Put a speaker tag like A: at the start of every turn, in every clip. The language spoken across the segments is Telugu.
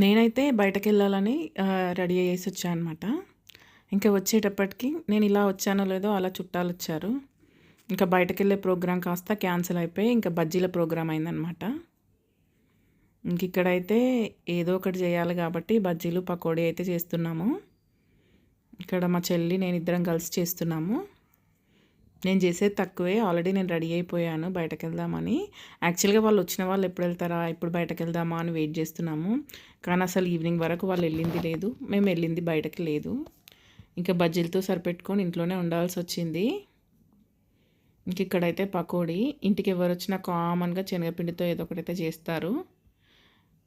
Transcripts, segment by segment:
A: నేనైతే బయటకు వెళ్ళాలని రెడీ అయ్యేసి వచ్చాను అనమాట ఇంకా వచ్చేటప్పటికి నేను ఇలా వచ్చానో లేదో అలా చుట్టాలు వచ్చారు. ఇంకా బయటకు వెళ్ళే ప్రోగ్రాం కాస్త క్యాన్సిల్ అయిపోయి ఇంకా బజ్జీల ప్రోగ్రాం అయిందనమాట. ఇంక ఇక్కడైతే ఏదో ఒకటి చేయాలి కాబట్టి బజ్జీలు పకోడీ అయితే చేస్తున్నాము. ఇక్కడ మా చెల్లి నేను ఇద్దరం కలిసి చేస్తున్నాము. నేను చేసేది తక్కువే. ఆల్రెడీ నేను రెడీ అయిపోయాను బయటకు వెళ్దామని. యాక్చువల్గా వాళ్ళు వచ్చిన వాళ్ళు ఎప్పుడు వెళ్తారా? ఇప్పుడు బయటకు వెళ్దామా? అని వెయిట్ చేస్తున్నాము. కానీ అసలు ఈవినింగ్ వరకు వాళ్ళు వెళ్ళింది లేదు. మేము వెళ్ళింది బయటకు లేదు. ఇంకా బజ్జీలతో సరిపెట్టుకొని ఇంట్లోనే ఉండాల్సి వచ్చింది. ఇంక ఇక్కడైతే పకోడీ. ఇంటికి ఎవరు వచ్చినా కామన్గా శనగపిండితో ఏదో ఒకటైతే చేస్తారు.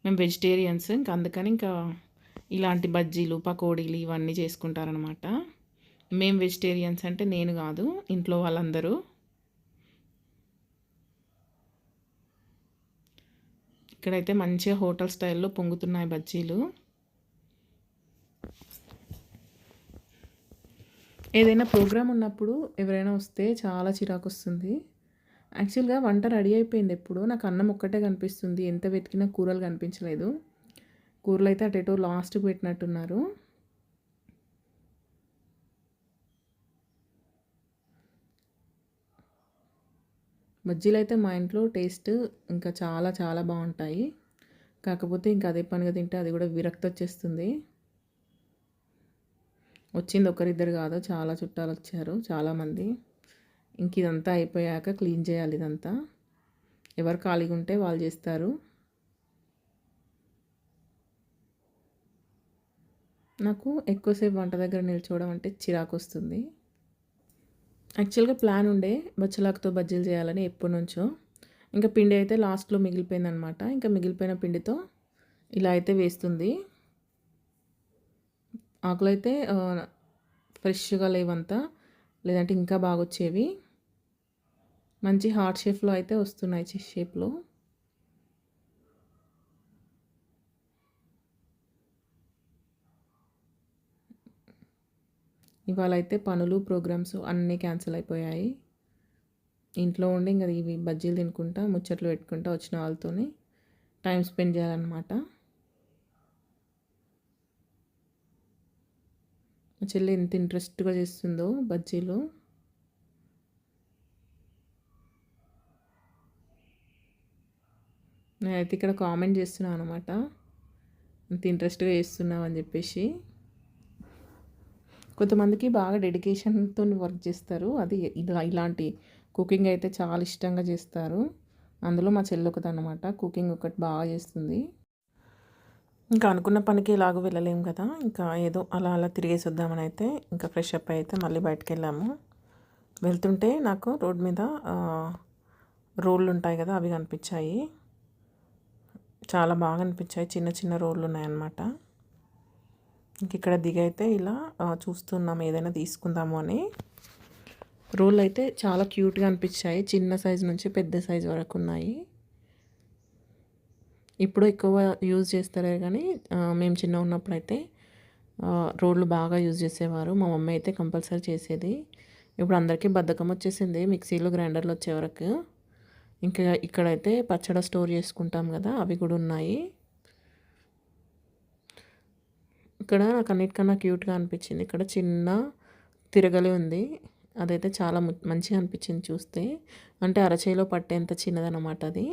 A: మేము వెజిటేరియన్స్ ఇంకా అందుకని ఇంకా ఇలాంటి బజ్జీలు పకోడీలు ఇవన్నీ చేసుకుంటారనమాట మేం వెజిటేరియన్స్ అంటే నేను కాదు ఇంట్లో వాళ్ళందరూ. ఇక్కడైతే మంచిగా హోటల్ స్టైల్లో పొంగుతున్నాయి బజ్జీలు. ఏదైనా ప్రోగ్రామ్ ఉన్నప్పుడు ఎవరైనా వస్తే చాలా చిరాకు వస్తుంది యాక్చువల్గా వంట రెడీ అయిపోయింది ఎప్పుడు. నాకు అన్నం ఒక్కటే కనిపిస్తుంది. ఎంత వెతికినా కూరలు కనిపించలేదు. కూరలు అయితే అటేటో లాస్ట్కి పెట్టినట్టున్నారు. బజ్జీలు అయితే మా ఇంట్లో టేస్ట్ ఇంకా చాలా చాలా బాగుంటాయి. కాకపోతే ఇంకా అదే పనిగా తింటే అది కూడా విరక్తి వచ్చేస్తుంది. వచ్చింది ఒకరిద్దరు కాదు చాలా చుట్టాలు వచ్చారు చాలామంది ఇంక ఇదంతా అయిపోయాక క్లీన్ చేయాలి ఇదంతా. ఎవరు ఖాళీగా ఉంటే వాళ్ళు చేస్తారు. నాకు ఎక్కువసేపు వంట దగ్గర నిల్చోవడం అంటే చిరాకు వస్తుంది. యాక్చువల్గా ప్లాన్ ఉండే బచ్చలాకుతో బజ్జీలు చేయాలని ఎప్పటి నుంచో. ఇంకా పిండి అయితే లాస్ట్లో మిగిలిపోయిందనమాట. ఇంకా మిగిలిపోయిన పిండితో ఇలా అయితే వేస్తుంది. ఆకులు అయితే ఫ్రెష్గా లేవంతా లేదంటే ఇంకా బాగా వచ్చేవి మంచి హార్ట్ షేప్లో అయితే వస్తున్నాయి చెస్ షేప్లో. ఇవాళ అయితే పనులు ప్రోగ్రామ్స్ అన్నీ క్యాన్సిల్ అయిపోయాయి. ఇంట్లో ఉండి ఇంకా ఇవి బజ్జీలు తినుకుంటా ముచ్చట్లు పెట్టుకుంటా వచ్చిన వాళ్ళతోని టైం స్పెండ్ చేయాలన్నమాట. మా చెల్లి ఎంత ఇంట్రెస్ట్గా చేస్తుందో బజ్జీలు. నేనైతే ఇక్కడ కామెంట్ చేస్తున్నాను అనమాట అంత ఇంట్రెస్ట్గా చేస్తున్నావు అని చెప్పేసి. కొంతమందికి బాగా డెడికేషన్తో వర్క్ చేస్తారు. అది ఇలా ఇలాంటి కుకింగ్ అయితే చాలా ఇష్టంగా చేస్తారు. అందులో మా చెల్లి అనమాట కుకింగ్ ఒకటి బాగా చేస్తుంది. ఇంకా అనుకున్న పనికి ఇలాగో వెళ్ళలేము కదా. ఇంకా ఏదో అలా అలా తిరిగేసి వద్దామని అయితే ఇంకా ఫ్రెష్ అప్ అయితే మళ్ళీ బయటకు వెళ్ళాము వెళ్తుంటే నాకు రోడ్ మీద రోళ్ళు ఉంటాయి కదా అవి కనిపించాయి. చాలా బాగా అనిపించాయి. చిన్న చిన్న రోళ్ళు ఉన్నాయన్నమాట. ఇంక ఇక్కడ దిగైతే ఇలా చూస్తున్నాం ఏదైనా తీసుకుందాము అని. రోల్ అయితే చాలా క్యూట్గా అనిపించాయి. చిన్న సైజు నుంచి పెద్ద సైజు వరకు ఉన్నాయి. ఇప్పుడు ఎక్కువ యూజ్ చేస్తారే కానీ మేము చిన్న ఉన్నప్పుడు అయితే బాగా యూజ్ చేసేవారు. మా మమ్మీ అయితే కంపల్సరీ చేసేది. ఇప్పుడు అందరికీ బద్ధకం వచ్చేసింది. మిక్సీలు గ్రైండర్లు వచ్చే వరకు. ఇంకా ఇక్కడైతే పచ్చడి స్టోర్ చేసుకుంటాం కదా అవి కూడా ఉన్నాయి. ఇక్కడ నాకు అన్నిటికన్నా క్యూట్గా అనిపించింది. ఇక్కడ చిన్న తిరగలి ఉంది. అదైతే చాలా మంచిగా అనిపించింది చూస్తే. అంటే అరచేలో పట్టేంత చిన్నదనమాట అది.